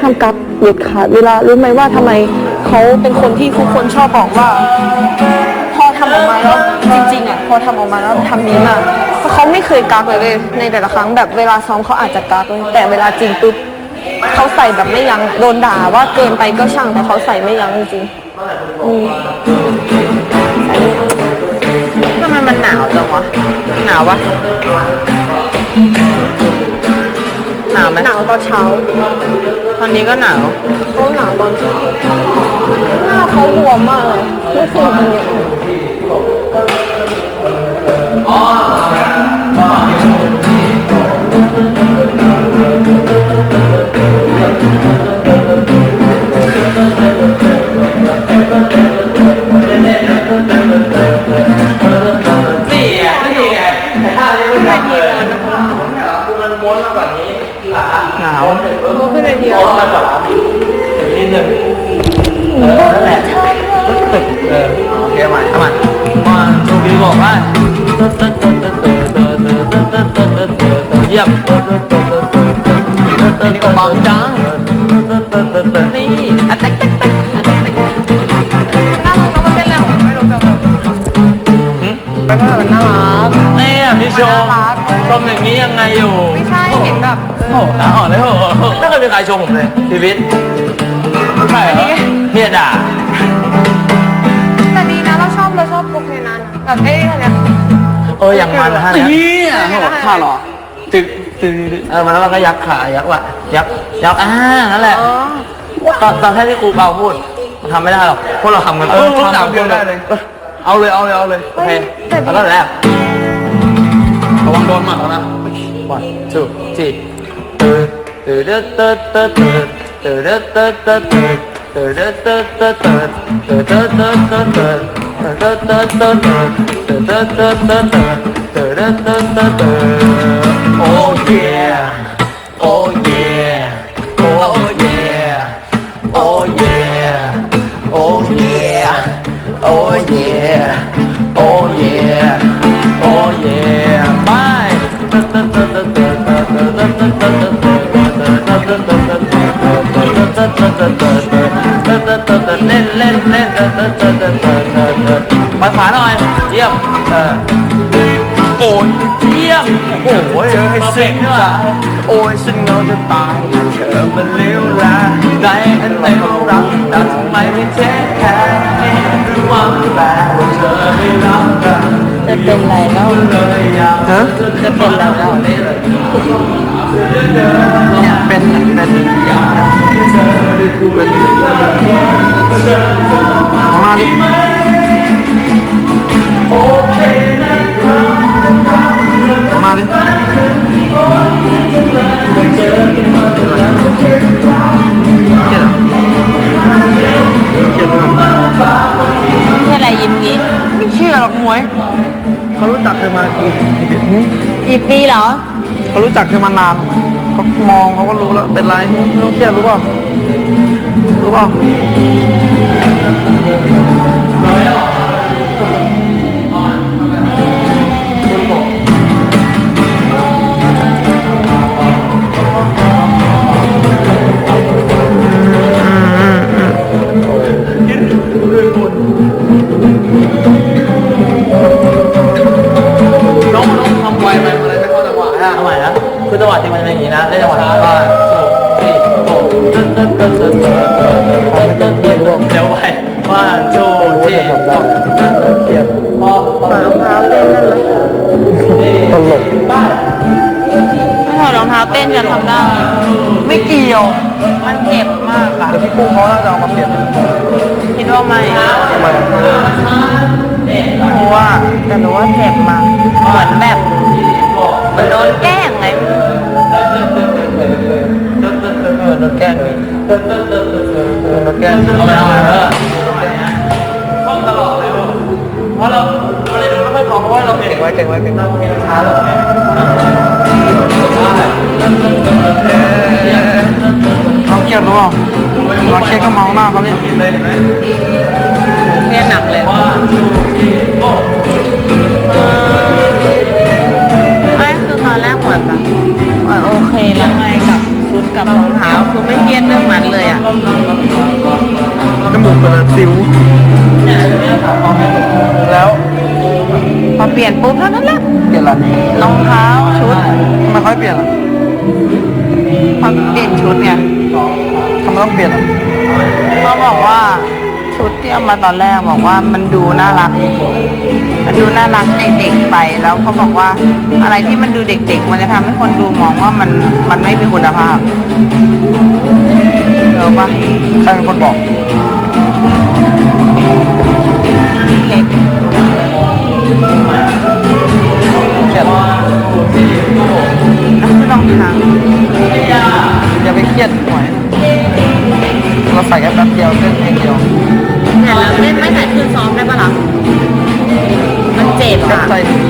ห้ามกักเด็ดขาดเวลารู้ไหมว่าทำไมเขาเป็นคนที่ทุกคนชอบบอกว่า พอทำออกมาแล้วจริงๆอะพอทำออกมาแล้วทำนี้มากเพราะเขาไม่เคยกักเลยเว้ยในแต่ละครั้งแบบเวลาซ้อมเขาอาจจะกักเว้ยแต่เวลาจริงปุ๊บเขาใส่แบบไม่ยั้งโดนด่าว่าเกินไปก็ช่างแต่เขาใส่ไม่ยั้งจริงๆอืมทำไมมันหนาวจังวะหนาวปะห นาวไหมหนาวตอนเช้า ตอนนี้ก็หนาวเขาหนาวตอนเช้าหน้าเขาบวมมากเลยไม่เคยเป็นอย่างนี้นี่ไงนี่ไงแต่ถ้าเรียกว่าทีมันม้วนมากกว่านี้ หนาวขึ้นเลยทียวนมากกว่านิดนึงเออนั่นแหละตึกเออโอเคเอาใหม่เอาใหม่มาชูบีบอกว่าเยี่ยมนี่ก็บังจังนี่อะแตตก พี่ชมชมอย่างนี้ยังไงอยู่ไม่ใช่เห็นแบบโอ้โหตาอ่อนเลยโอ้โหไม่เคยมีใครชมผมเลยชีวิตใช่เหรอเมียด่าแต่ดีนะเราชอบเราชอบลุคในนั้นแบบเอ้ยอันเนี้ยเอออย่างมันท่าเนี้ยนี่อะโหท่าหรอตึกตึกเออมันแล้วมันก็ยักขายักว่ะยักยักอ่านั่นแหละอ๋อตอนตอนแค่ที่ครูเปาพูดมันทำไม่ได้หรอกพวกเราทำกันเออทำสามคนได้เลยเอาเลยเอาเลยเอาเลยโอเคแล้วก็แรก ระวังโดนหมัดเอานะวันทูทีตื่นเต้นเต้นเต้นตื่นเต้นเต้นเต้นตื่นเต้นเต้นเต้นตื่นเต้นเต้นเต้นตื่นเต้นเต้นเต้นตื่นเต้นเต้นเต้นตื่นเต้นเต้นเต้นตื่นโอ้ yeah โอ้ yeah โอ้ yeah โอ้ yeah โอ้ yeah Oh yeah, oh yeah, oh yeah. เล่นเล่นเล่นมาขวาหน่อยเยี่ยมเออโอ้ยเยี่ยมโอ้ยให้สิ่งจ้ะโอ้ยฉันเหงาจะตายเธอมันเลี้ยวแลในอันเต็มรักแต่ทำไมไม่เทคแคร์หรือว่าแปลว่าเธอไม่รักกันจะเป็นไรแล้วเลยอยากฮะจะเป็นไรแล้วเป็นเป็น มาดิมาดินี่อะไรยิ้มงี้ไม่เชื่อหรอกมวยเขารู้จักเธอมากี่กี่ปีเหรอเขารู้จักเธอมานาน เขามองเขาก็รู้แล้วเป็นไรไม่ต้องเครียดรู้ป่ะรู้ป่ะ ได้ไม่เกี่ยว มันเจ็บมากอะเดี๋ยวพี่กุ้งเขาน่าจะเอามาเปลี่ยนคิดว่าไม่ทำไมเพราะว่าแต่หนูว่าเจ็บมากเหมือนแบบเหมือนโดนแกล้งไงเออโดนแกล้งนี่โดนแกล้งเอาไปเอาไปเออท่องตลอดเลยเพราะเราเราเลยไม่ค่อยพอเพราะว่าเราเก่งไว้เก่งไว้เก่งไว้ช้าแล้ว ราเช็คก็มองหน้าเขาเนี่ยเนี่ยหนักเลยไม่คือตอนแรกเหมือนแบโอเคแล้วไงกับชุดกับรองเท้าคือไม่เครียดเรื่องมันเลยอะจมูกเป็นสิว แล้วพอเปลี่ยนปุ๊บเท่านั้นแหละเปลี่ยนละรองเท้าชุดทำไมค่อยเปลี่ยนล่ะพอเปลี่ยนชุดเนี่ย มันต้องเปลี่ยนเขาบอกว่าชุดที่เอามาตอนแรกบอกว่ามันดูน่ารัก มันดูน่ารักในเด็กไปแล้วเขาบอกว่าอะไรที่มันดูเด็ก ๆ มันจะทำให้คนดูมองว่ามันมันไม่มีคุณภาพเออปะใครเป็นคนบอกเด็กเจ็บต้องทำอย่าไปเครียด เราใส่แค่แป๊บเดียวเส้นเพลงเดียวเน่ยแล้วเล่ไม่ใส่คืนซ้อมได้ปะล่ะมันเจ็บแค่อะใจถึง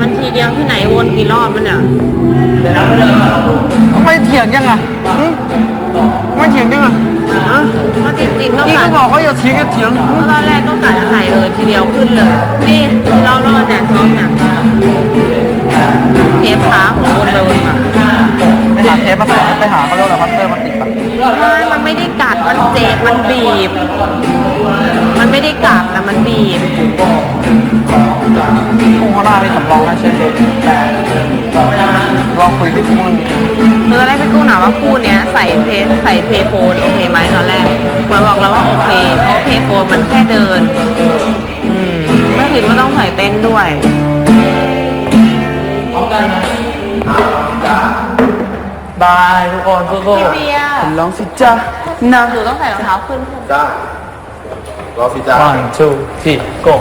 มันทีเดียวที่ไหนวนกี่รอบมันเนี่ยทำไมเถียงยังอะไม่เถียงยังอะฮะก็จริงต้องนี่ก็บอกเขาอย่าเถียงอย่เถียงหึตอนแรกต้องกัดอะส่เออทีเดียวขึ้นเลยนี่เรารอดแต่ซ้อมหนักมเทปขาหัววนเลยอะาไปหาเทปมาใส่ไปหาเขาเรียกว่าอะไรพัตเติม ไม่ได้กัดมันเจ็บมันบีบ มันไม่ได้กัดแต่มันบีบคุณเขาได้ไปสำรองนะเชฟลองคุยกับคู่นี้เมื่อแรกพี่กู้งถาว่าคู่เนี้ยใส่เพใส่เพจโฟนโอเคไหมตอนแรกควยบอกเราว่าโอเคเพราะเพจโฟนมันแค่เดินอืมไม่ถึงก็ต้องใส่เต้นด้วยบายทุกคนทุกคนร้องสิจ้า นะหนูต้องใส่รองเท้าขึ้นจ้ารอสิจ้า one two three go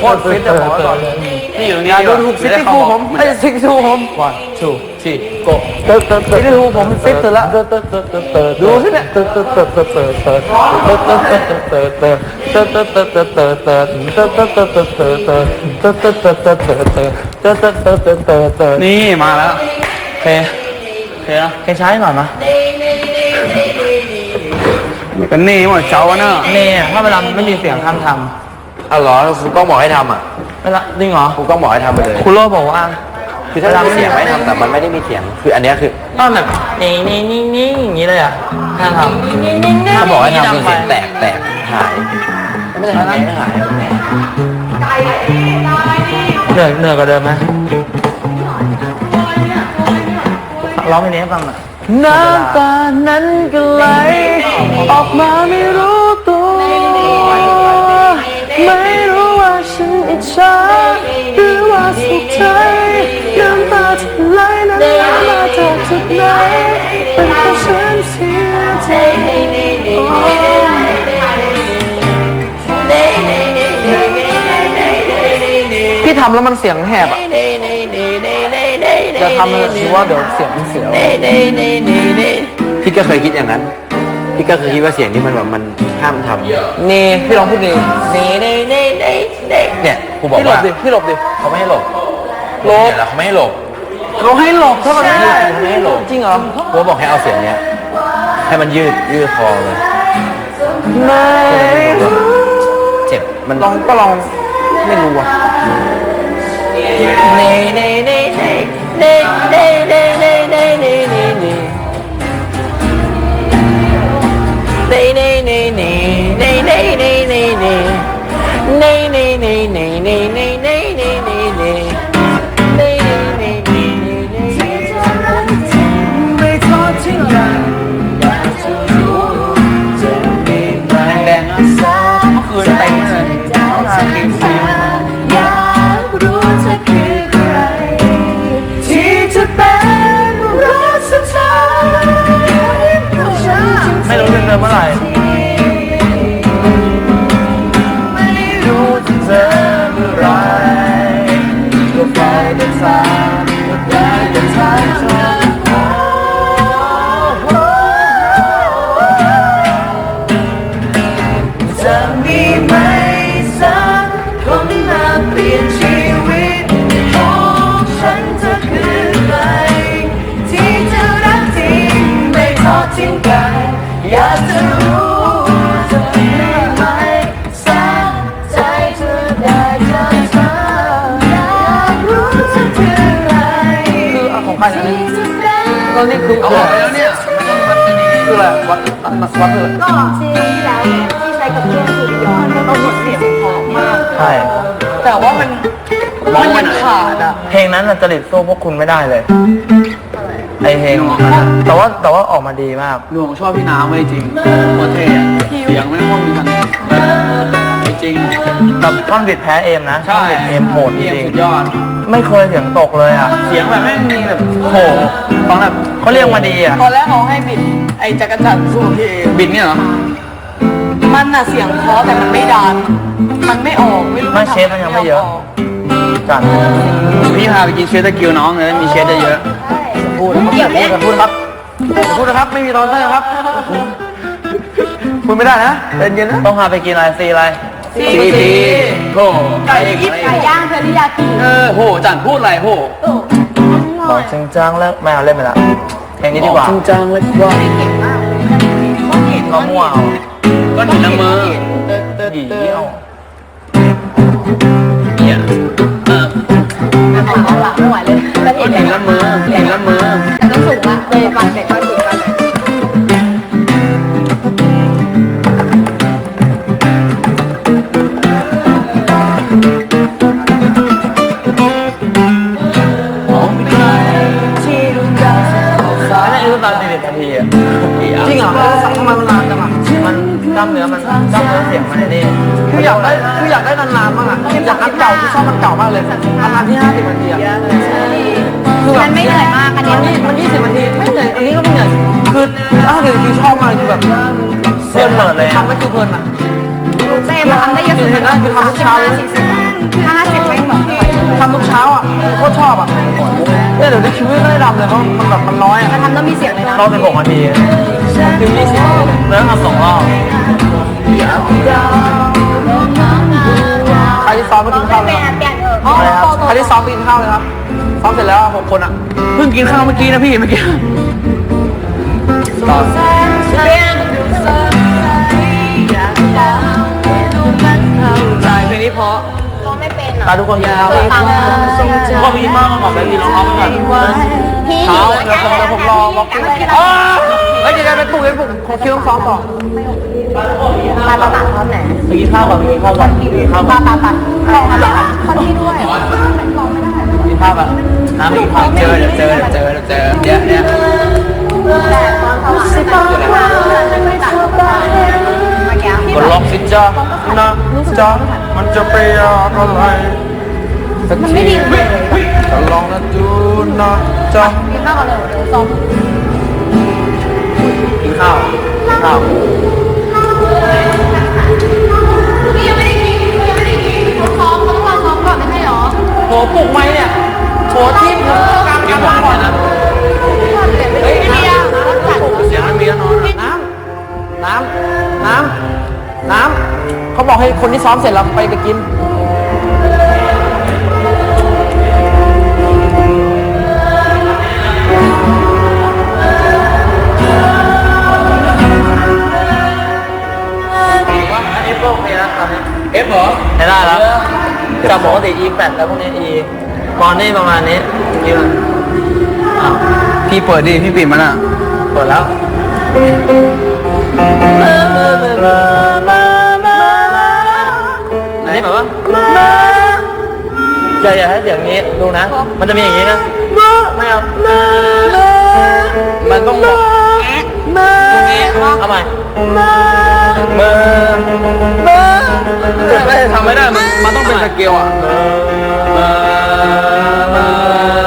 โคตรฟิตเลยหมอตอนนี้ อยู่ตรงนี้ดูถูกซิตี้ฟูผมไอ้ซิตี้ฟูผมวันทูทีโกซิตี้ฟูผมฟิตสุดละดูสิเนี่ยนี่มาแล้วโอเคโอเคนะโอเคใช้หน่อยมะกันนี่หมดเจ้าวะเนอะนี่ถ้าเวลาไม่มีเสียงห้ามทำเอาเหรอครูกล้องบอกให้ทำอะเวลาจริงเหรอครูกล้องบอกให้ทำไปเลยคุณโรบอกว่าคือถ้ามีเสียงไม่ทำแต่มันไม่ได้มีเสียงคืออันเนี้ยคือ ต้องแบบนี่นี่นี่นี่อย่างนี้เลยอะห้ามทำถ้าบอกให้ทำคือเสียงแตกแตกหายไม่ได้ทำให้หายเหนื่อยเหนื่อยกว่าเดิมไหมร้องเพลงนี้ให้ฟังหน่อยน้ำตานั้นก็ไหลออกมา ไม่รู้ว่าฉันอิจฉาหรือว่าสุขใจน้ำตาที่ไหลนั้นมาจากจุดไหนเป็นเพราะฉันเสียใจพี่ทำแล้วมันเสียงแหบอะจะทำเลยคิดว่าเดี๋ยวเสียงมันเสียวพี่ก็เคยคิดอย่างนั้น พี่ก็คือคิดว่าเสียงนี้มันแบบมันห้ามทำเนี่พี่ลองพูดดิเน่เน่เน่เน่เน่เนี่ยกูบอกว่าพี่หลบดิเขาไม่ให้หลบหลบเนี่เขาไม่ให้หลบเขาให้หลบเท่านั้นไม่ให้หลบจริงเหรอกูบอกให้เอาเสียงเนี้ยให้มันยืดยืดคอเลยไม่เจ็บมันลองก็ลองไม่รู้อะเน่เน่เน่เน่เน่เน่เน่ ตอนนี้คือเอาออกไปแล้วเนี่ยคืออะไรวัดวัดวัดเลยก็ซีรีส์ที่แล้วที่ใช้กับเครื่องสูบย้อนก็หมดเสียงพอมากใช่แต่ว่ามันมันยังขาดอะเพลงนั้นน่ะจริตสู้พวกคุณไม่ได้เลยไอเพลงของนั้นน่ะแต่ว่าแต่ว่าออกมาดีมากหนูชอบพี่น้ำไม่จริงโคตรเท่อะเสียงไม่ต้องมีทันจริงแบบท่อนบิดแพ้เอมนะใช่ท่อนบิดเอมโหดจเยี่ยมริง สุดยอดๆ ไม่เคยเสียงตกเลยอะ เสียงแบบไม่มีแบบโหฟังแบบเขาเรียกมาดีอะ ตอนแรกเขาให้บิด ไอ้จักรจันทร์สู้พี่เอบิดเนี่ยเหรอ มันน่ะเสียงเพราะแต่มันไม่ดันมันไม่ออก ไม่รู้ไม่เชฟมันยังไม่เยอะ จัดพี่พาไปกินเชฟตะกิวน้องเลยมีเชฟเยอะพูดอย่าพูดอย่าพูดครับอย่าพูดนะครับไม่มีตอนเต้นครับพูดไม่ได้นะเย็นเย็นๆนะต้องพาไปกินอะไรซีอะไร ซีดีโหไก่ไก่ย่างเทอริยากิเออโหจันพูดอะไรโหโอ้อบร่ออกยจริงจังแล้วไม่เอาเล่นไปละเพลงนี้ดีกว่าจริงจังเลยว่าเก่งมากเลยก็มั่วเอา ก็หินน้ำมือ กล้ามเนื้อมันกล้ามเนื้อเสียงมันไอ้นี่คืออยากได้คืออยากได้นานๆมากอะอยากอันเก่าที่ชอบมันเก่ามากเลยอันนั้นที่ห้าสิบนาทีอะมันไม่เหนื่อยมากอันนี้มันนี่มันยี่สิบนาทีไม่เหนื่อยอันนี้ก็ไม่เหนื่อยคือถ้าคือคือชอบมากคือแบบเสียงเหมือนเลยทำไม่คือเพลินอะเต้มันทำได้เยอะสุดเลยคือทำทุกเช้าเลยห้าสิบไม่เหมือนทำทุกเช้าอะโคตรชอบอะเนี่ยเดี๋ยวในชีวิตไม่ได้ดำเลยเพราะมันแบบมันน้อยอะมันทำต้องมีเสียงเลยนะรอบสิบหกนาทีคือยี่สิบ แล้วทำสองรอบใครที่ซ้อมมากินข้าวเลยครับใครที่ซ้อมไปกินข้าวเลยครับ ซ้อมเสร็จแล้วหกคนอะ เพิ่งกินข้าวเมื่อกี้นะพี่เมื่อกี้ต่อเพลงนี้เพราะตาทุกคนกินข้าวฟังทุกคนกินข้าวมาบอกไปกินน้องๆก่อนพี่เช้าเดี๋ยวผมเดี๋ยวผมรอรอกินอ้ ฮ้ยเดี๋ยวไปปลุกไปปลุกขอคิวต้องซ้อมต่อมาประมาณตอนไหนไปกินข้าวก่อนไปกินข้าวก่อนไปกินข้าวก่ปาอนปาปาลองมาคนที่ด้วยกินข้าวแบบน้ำอีกข้าวเจอเดี๋ยวเจอเดี๋ยวเจอเดี๋ยวเจอเดี๋ยวเนี่ยแต่ตอนเขาสิบปอนด์มาไม่ตัดก้วกดล็อกสิจ้านะจ้ามันจะไปยากอะไรสักทีจะลองนะดูนะจ้ากินมากกว่าเร็วเดี๋ยวซ้อม กินข้าวกินข้าวพี่ยังไม่ได้กินยังไม่ได้กินซ้อมต้องรอซ้อมก่อนไม่ใช่หรอโหปลุกไหมเนี่ยโหที่กลางกลางก่อนนะเฮ้ยพี่ยังจัดเสียงมันมีแล้วนอนน้ำน้ำน้ำน้ำเขาบอกให้คนที่ซ้อมเสร็จแล้วไปไปกินอัน ปกติ E 8แล้วพวกนี้ E ตอนนี้ประมาณนี้กี่มันอ้าวพี่เปิดดิพี่ปิดมันอะ เปิดแล้วอันนี้แบบว่าอย่าอย่าให้เสียงนี้ดูนะ มันจะมีอย่างนี้นะไม่เอามันต้องบอกเอาใหม่ ไม่ทำไม่ได้มันมันต้องเป็นสเกลอะมามา